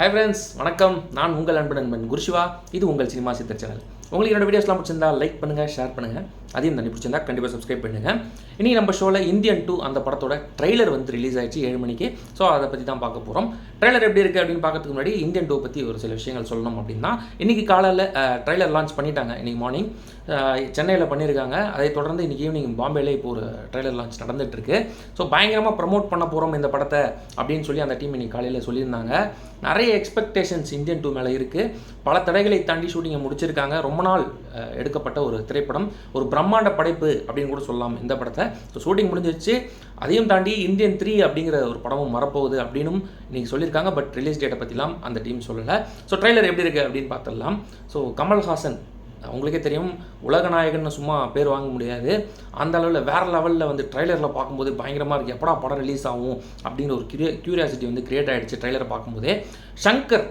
Hi friends வணக்கம். நான் உங்கள் அன்பு நண்பன் குருஷிவா இது உங்கள் சினிமா சித்தர் சேனல். உங்களுக்கு என்னோட வீடியோஸ்லாம் பிடிச்சிருந்தா லைக் பண்ணுங்கள் ஷேர் பண்ணுங்கள் அதையும் தண்ணி பிடிச்சிருந்தா கண்டிப்பாக சப்ஸ்கிரைப் பண்ணுங்கள் இன்றைக்கி நம்ம ஷோவில் இந்தியன் டூ அந்த படத்தோட ட்ரைலர் வந்து ரிலீஸ் ஆயிடுச்சு ஏழு மணிக்கு. ஸோ அதை பற்றி தான் பார்க்க போகிறோம் ட்ரைலர் எப்படி இருக்குது அப்படின்னு பார்க்கறதுக்கு முன்னாடி இந்தியன் டூ பற்றி ஒரு சில விஷயங்கள் சொல்லணும் அப்படின்னா இன்றைக்கி காலையில் ட்ரைலர் லான்ச் பண்ணிட்டாங்க. இன்றைக்கி மார்னிங் சென்னையில் பண்ணியிருக்காங்க அதை தொடர்ந்து இன்றைக்கி ஈவினிங் பாம்பேல இப்போ ஒரு ட்ரைலர் லான்ச் நடந்துகிட்ருக்கு ஸோ பயங்கரமாக ப்ரமோட் பண்ண போகிறோம் இந்த படத்தை அப்படின்னு சொல்லி அந்த டீம் இன்றைக்கி காலையில் சொல்லியிருந்தாங்க. நிறைய எக்ஸ்பெக்டேஷன்ஸ் இந்தியன் டூ மேலே இருக்குது பல தடைகளை தாண்டி ஷூட்டிங்கை முடிச்சிருக்காங்க. ரொம்ப நாள் எடுக்கப்பட்ட ஒரு திரைப்படம் ஒரு பிரம்மாண்ட படைப்பு அப்படின்னு கூட சொல்லலாம் இந்த படத்தை. ஸோ ஷூட்டிங் முடிஞ்சிருச்சு. அதையும் தாண்டி இந்தியன் த்ரீ அப்படிங்கிற ஒரு படமும் வரப்போகுது அப்படின்னும் இன்னைக்கு சொல்லியிருக்காங்க. பட் ரிலீஸ் டேட்டை பற்றிலாம் அந்த டீம் சொல்லலை. ஸோ ட்ரைலர் எப்படி இருக்குது அப்படின்னு பார்த்துடலாம். ஸோ கமல்ஹாசன் உங்களுக்கே தெரியும் உலகநாயகன்னு சும்மா பேர் வாங்க முடியாது. அந்த அளவில் வேறு லெவலில் வந்து ட்ரைலரில் பார்க்கும்போது பயங்கரமாக இருக்குது எப்படா படம் ரிலீஸ் ஆகும் அப்படிங்கிற ஒரு கியூரியாசிட்டி வந்து கிரியேட் ஆகிடுச்சு ட்ரைலரை பார்க்கும்போதே. ஷங்கர்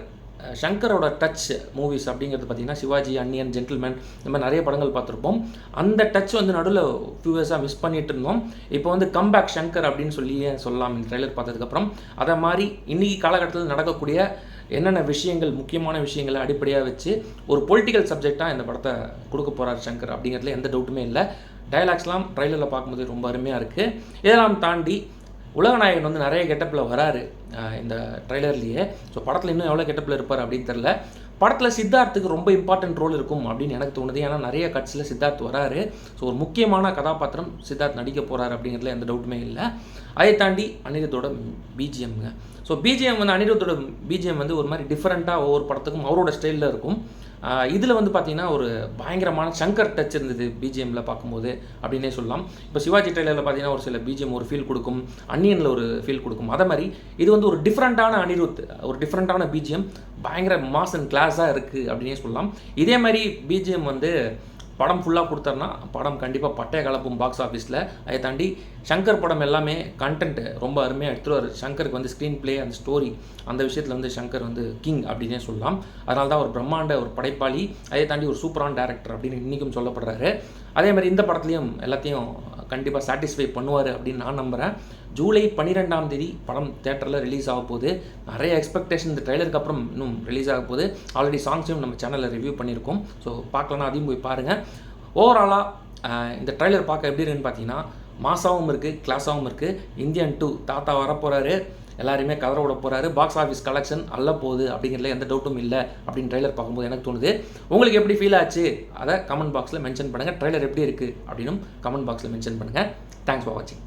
ஷங்கரோட டச் மூவிஸ் அப்படிங்கிறது பார்த்தீங்கன்னா சிவாஜி அன்னியன் ஜென்டில்மேன் இந்த மாதிரி நிறைய படங்கள் பார்த்துருப்போம். அந்த டச் வந்து நடுவில் ஃபியூ இயர்ஸாக மிஸ் பண்ணிட்டு இருந்தோம். இப்போ வந்து கம்பேக் ஷங்கர் அப்படின்னு சொல்லியே சொல்லலாம் இந்த ட்ரைலர் பார்த்ததுக்கப்புறம் அதை மாதிரி இன்னைக்கு காலகட்டத்தில் நடக்கக்கூடிய என்னென்ன விஷயங்கள் முக்கியமான விஷயங்களை அடிப்படையாக வச்சு ஒரு பொலிட்டிக்கல் சப்ஜெக்டாக இந்த படத்தை கொடுக்க போகிறார் சங்கர் அப்படிங்கிறதுல எந்த டவுட்டுமே இல்லை. டயலாக்ஸ்லாம் ட்ரைலரில் பார்க்கும்போது ரொம்ப அருமையாக இருக்குது இதெல்லாம் தாண்டி உலகநாயகன் வந்து நிறைய கெட்டப்பில் வராரு இந்த ட்ரைலர்லேயே ஸோ படத்தில் இன்னும் எவ்வளோ கெட்டப்பில் இருப்பார் அப்படின்னு தெரில படத்தில் சித்தார்த்துக்கு ரொம்ப இம்பார்ட்டன்ட் ரோல் இருக்கும் அப்படின்னு எனக்கு தோணுது. ஏன்னா நிறைய கட்சியில் சித்தார்த் வராரு. ஸோ ஒரு முக்கியமான கதாபாத்திரம் சித்தார்த் நடிக்க போகிறாரு அப்படிங்கிறதுல எந்த டவுட்டுமே இல்லை. அதை தாண்டி அனிருத்தோட பிஜிஎம்ங்க ஸோ பிஜிஎம் வந்து அனிருத்தோட பிஜிஎம் வந்து ஒரு மாதிரி டிஃப்ரெண்ட்டாக ஒவ்வொரு படத்துக்கும் அவரோட ஸ்டைலில் இருக்கும். இதில் வந்து பார்த்தீங்கன்னா ஒரு பயங்கரமான சங்கர் டச் இருந்தது பிஜிஎம்மில் பார்க்கும்போது அப்படின்னே சொல்லலாம். இப்போ சிவாஜி ட்ரெயிலரில் பார்த்தீங்கன்னா ஒரு சில பிஜிஎம் ஒரு ஃபீல் கொடுக்கும் அன்னியனில் ஒரு ஃபீல் கொடுக்கும். அதே மாதிரி இது வந்து ஒரு டிஃப்ரெண்ட்டான அனிருத் ஒரு டிஃப்ரெண்ட்டான பிஜிஎம் பயங்கர மாஸ் அண்ட் கிளாஸாக இருக்குது அப்படின்னே சொல்லலாம். இதே மாதிரி பிஜிஎம் வந்து படம் ஃபுல்லாக கொடுத்தாருன்னா படம் கண்டிப்பாக பட்டைய கலப்பும் பாக்ஸ் ஆஃபீஸில் அதை தாண்டி சங்கர் படம் எல்லாமே கண்டென்ட் ரொம்ப அருமையாக எடுத்துருவார். சங்கருக்கு வந்து ஸ்க்ரீன் ப்ளே அந்த ஸ்டோரி அந்த விஷயத்தில் வந்து சங்கர் வந்து கிங் அப்படின்னே சொல்லலாம். அதனால தான் ஒரு பிரம்மாண்ட ஒரு படைப்பாளி. அதை தாண்டி ஒரு சூப்பரான டேரக்டர் அப்படின்னு இன்றைக்கும் சொல்லப்படுறாரு. அதே மாதிரி இந்த படத்துலையும் எல்லாத்தையும் கண்டிப்பாக சாட்டிஸ்ஃபை பண்ணுவார் அப்படின்னு நான் நம்புகிறேன் ஜூலை பன்னிரெண்டாம் தேதி படம் தேட்டரில் ரிலீஸ் ஆக போகுது. நிறைய எக்ஸ்பெக்டேஷன் இந்த ட்ரைலருக்கு அப்புறம் இன்னும் ரிலீஸ் ஆக போகுது. ஆல்ரெடி சாங்ஸையும் நம்ம சேனலில் ரிவ்யூ பண்ணியிருக்கோம். ஸோ பார்க்கலன்னா அதையும் போய் பாருங்கள் ஓவராலாக இந்த ட்ரைலர் பார்க்க எப்படி இருக்குன்னு பார்த்தீங்கன்னா மாசாவும் இருக்குது கிளாஸாகவும் இருக்குது இந்தியன் டூ தாத்தா வரப்போகிறாரு எல்லாருமே கதற விட போகிறாரு பாக்ஸ் ஆஃபீஸ் கலெக்ஷன் அல்ல போகுது அப்படிங்கிறதுல எந்த டவுட்டும் இல்லை அப்படின்னு ட்ரைலர் பார்க்கும்போது எனக்கு தோணுது. உங்களுக்கு எப்படி ஃபீல் ஆச்சு? அதை கமெண்ட் பாக்ஸில் மென்ஷன் பண்ணுங்கள் ட்ரைலர் எப்படி இருக்குது அப்படின்னும் கமெண்ட் பாக்ஸில் மென்ஷன் பண்ணுங்கள் தேங்க்ஸ் ஃபார் வாட்சிங்